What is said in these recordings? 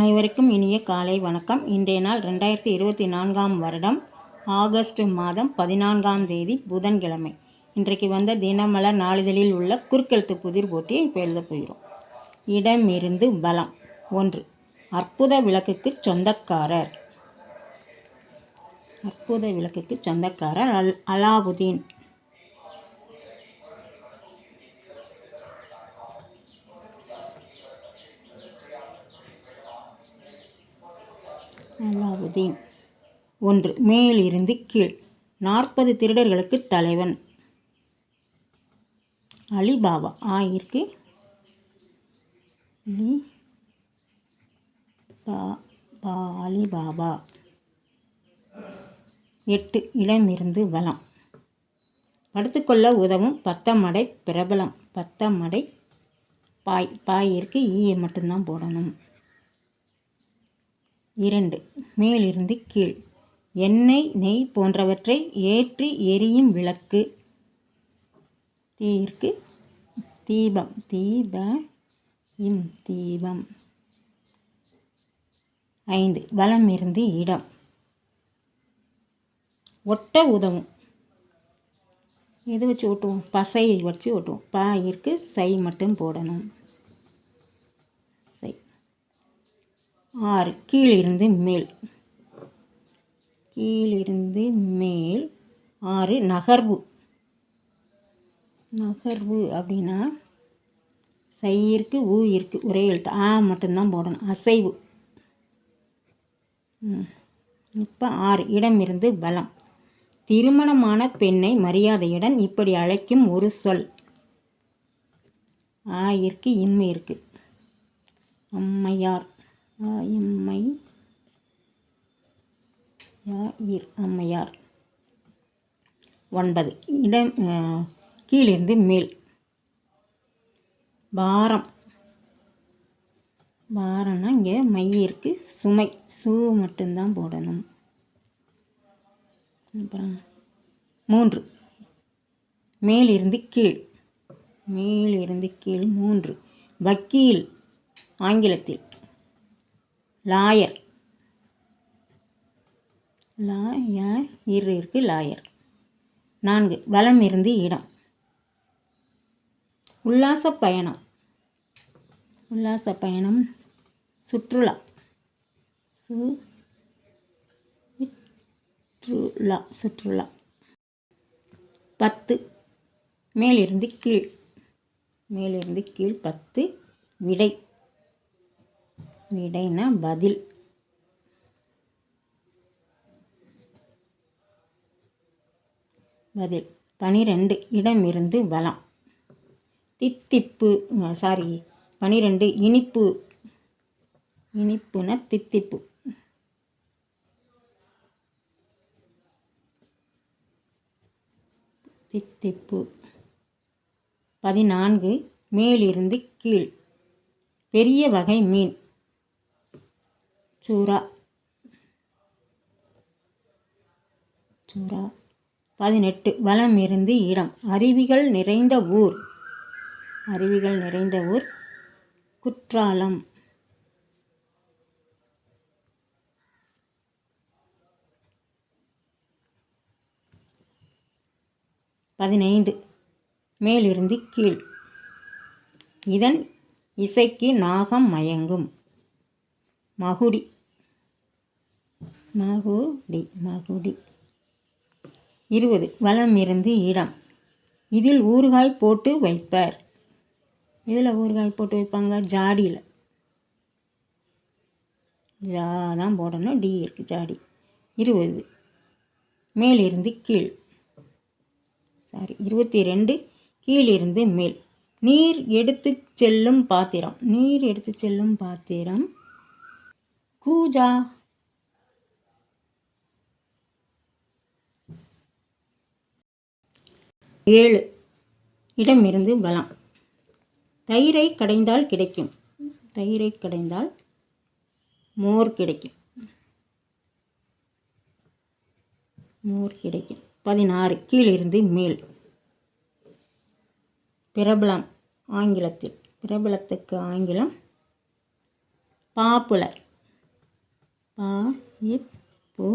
அனைவருக்கும் இனிய காலை வணக்கம். இன்றைய நாள் ரெண்டாயிரத்தி இருபத்தி நான்காம் வருடம் ஆகஸ்ட் மாதம் பதினான்காம் தேதி புதன்கிழமை. இன்றைக்கு வந்த தினமலர் நாளிதழில் உள்ள குறுக்கெழுத்து புதிர் போட்டியை இப்போ எழுத போகிறோம். இடமிருந்து பலம். ஒன்று அற்புத விளக்குக்கு சொந்தக்காரர். அற்புத விளக்குக்கு சொந்தக்காரர் அல் அலாவுதீன். அலாவுதீன் ஒன்று மேலிருந்து கீழ். நாற்பது திருடர்களுக்கு தலைவன். அலிபாபா ஆயிருக்கு பா பா அலிபாபா. எட்டு இடமிருந்து வளம். படுத்துக்கொள்ள உதவும் பத்தமடை பிரபலம். பத்தமடை பாய் பாயிற்கு ஈயை மட்டும்தான் போடணும். இரண்டு. மேலிருந்து கீழ். எண்ணெய் நெய் போன்றவற்றை ஏற்றி எரியும் விளக்கு. தீயிற்கு தீபம். தீப இம் தீபம். ஐந்து. வளம் இருந்து இடம். ஒட்ட உதவும். எது வச்சு ஓட்டுவோம்? பசை வச்சு ஓட்டுவோம். பாயிற்கு சை மட்டும் போடணும் சை ஆறு. கீழிருந்து மேல். கீழிருந்து மேல். ஆறு. நகர்வு. நகர்வு அப்படின்னா சையிற்கு ஊ இருக்கு ஒரே எழுத்து. ஆ மட்டும்தான் போடணும். அசைவு. இப்போ ஆறு. இடமிருந்து பலம் திருமணமான பெண்ணை மரியாதையுடன் இப்படி அழைக்கும் ஒரு சொல். ஆ இருக்கு இம்மை இருக்கு. அம்மையார். ஆ யாயிர் அம்மையார். ஒன்பது. இடம் கீழிருந்து மேல். பாரம். பாரம்னா இங்கே மையிற்கு சுமை. சூ மட்டும்தான் போடணும். அப்புறம் மூன்று. மேலிருந்து கீழ். மேலிருந்து கீழ் மூன்று. வக்கீல் ஆங்கிலத்தில். லாயர். லாயர் இரு இருக்கு லாயர். நான்கு வளம் இருந்து இடம். உல்லாச பயணம். உல்லாச பயணம் சுற்றுலா. சு சுற்றுலா சுற்றுலா. பத்து மேலிருந்து கீழ். மேலிருந்து கீழ் பத்து விடை. விடைனா பதில். பதில். பனிரெண்டு இடமிருந்து வளம். தித்திப்பு சாரி பனிரெண்டு இனிப்பு. இனிப்புனா தித்திப்பு. தித்திப்பு. பதினான்கு மேலிருந்து கீழ். பெரிய வகை மீன். சூறா. சூறா. பதினெட்டு. வளம் இருந்து இடம். அருவிகள் நிறைந்த ஊர். அருவிகள் நிறைந்த ஊர். குற்றாலம். பதினைந்து. மேலிருந்து கீழ். இதன் இசைக்கு நாகம் மயங்கும். மகுடி. மகுடி மகுடி. இருபது. வளம் இருந்து இடம். இதில் ஊறுகாய் போட்டு வைப்பார். இதில் ஊறுகாய் போட்டு வைப்பாங்க? ஜாடியில். ஜா தான் போடணும். டி இருக்குது ஜாடி. இருபது. மேலிருந்து கீழ். சாரி இருபத்தி ரெண்டு. கீழிருந்து மேல். நீர் எடுத்து செல்லும் பாத்திரம். நீர் எடுத்து செல்லும் பாத்திரம். கூஜா. ஏழு. இடமிருந்து பலம். தயிரை கடைந்தால் கிடைக்கும். தயிரை கடைந்தால் மோர் கிடைக்கும். மோர் கிடைக்கும். பதினாறு. கீழிருந்து மேல். பிரபலம் ஆங்கிலத்தில். பிரபலத்துக்கு ஆங்கிலம் பாப்புலர். பா இப் பு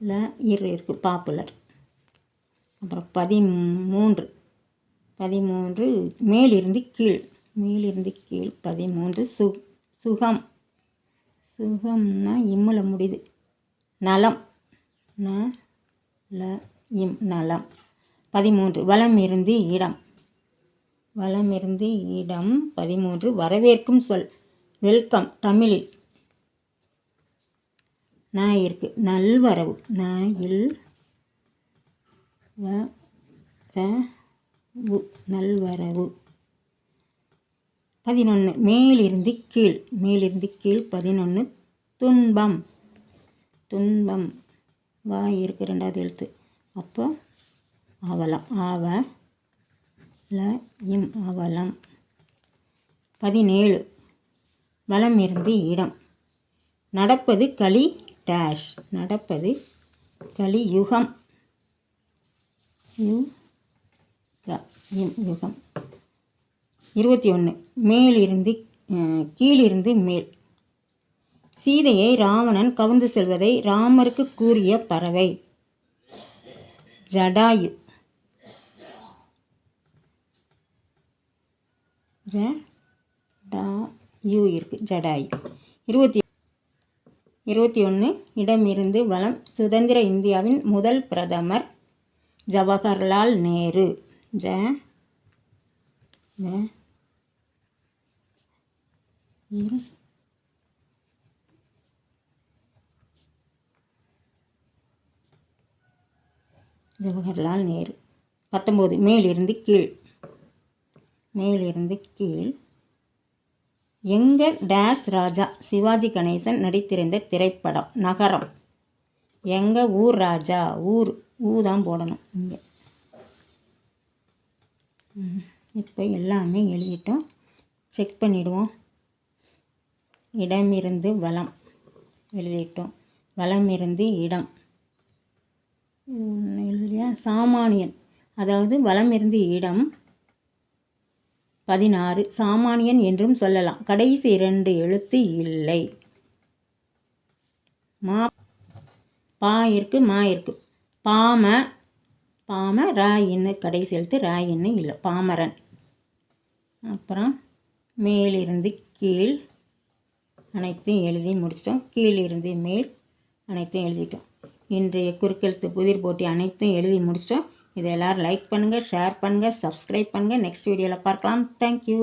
ல இர் இருக்குது பாப்புலர். அப்புறம் பதிமூன்று. பதிமூன்று மேலிருந்து கீழ். மேலிருந்து கீழ் பதிமூன்று சு சுகம். சுகம்னா இம்மில் முடியுது. நலம். ந ல இம் நலம். பதிமூன்று வளம் இருந்து இடம். வளம் இருந்து இடம். பதிமூன்று வரவேற்கும் சொல். வெல்கம் தமிழில். ந இருக்குது நல்வரவு. ந இல் வ நல்வரவு. பதினொன்று மேலிருந்து கீழ். மேலிருந்து கீழ் பதினொன்று துன்பம். துன்பம். வா இருக்கு ரெண்டாவது எழுத்து. அப்போ அவலம். ஆவ ல இம் அவலம். பதினேழு வலம் இருந்து இடம். நடப்பது களி டேஷ். நடப்பது களி யுகம் யு க யுகம் இருபத்தி ஒன்று மேலிருந்து கீழிருந்து மேல். சீதையை ராவணன் கவர்ந்து செல்வதை ராமருக்கு கூறிய பறவை. ஜடாயு. ஜ டா இருக்குது ஜடாயு. இருபத்தி இருபத்தி ஒன்று இடமிருந்து வளம் சுதந்திர இந்தியாவின் முதல் பிரதமர் ஜவஹர்லால் நேரு. ஜ ஜவஹர்லால் நேரு. பத்தொம்போது மேலிருந்து கீழ். மேலிருந்து கீழ். எங்க டேஸ் ராஜா சிவாஜி கணேசன் நடித்திருந்த திரைப்படம் நகரம். எங்க ஊர் ராஜா? ஊர் ஊ தான் போடணும் இங்கே. இப்போ எல்லாமே எழுதிட்டோம். செக் பண்ணிவிடுவோம் இடமிருந்து வளம் எழுதிட்டோம். வளமிருந்து இடம். எழுதுலையா? சாமானியன். அதாவது வளமிருந்து இடம் பதினாறு. சாமானியன் என்றும் சொல்லலாம். கடைசி இரண்டு எழுத்து இல்லை. மா பா இருக்கு மா இருக்குது பாம பாம ராயின்னு கடைசி எழுத்து ராயின்னு இல்லை பாமரன். அப்புறம் மேலிருந்து கீழ் அனைத்தையும் எழுதி முடிச்சிட்டோம். கீழிருந்து மேல் அனைத்தையும் எழுதிட்டோம். இன்றைய குறுக்கெழுத்து புதிர் போட்டி அனைத்தும் எழுதி முடிச்சிட்டோம். இதை எல்லோரும் லைக் பண்ணுங்கள் ஷேர் பண்ணுங்கள் சப்ஸ்கிரைப் பண்ணுங்கள் நெக்ஸ்ட் வீடியோவில் பார்க்கலாம். தேங்க்யூ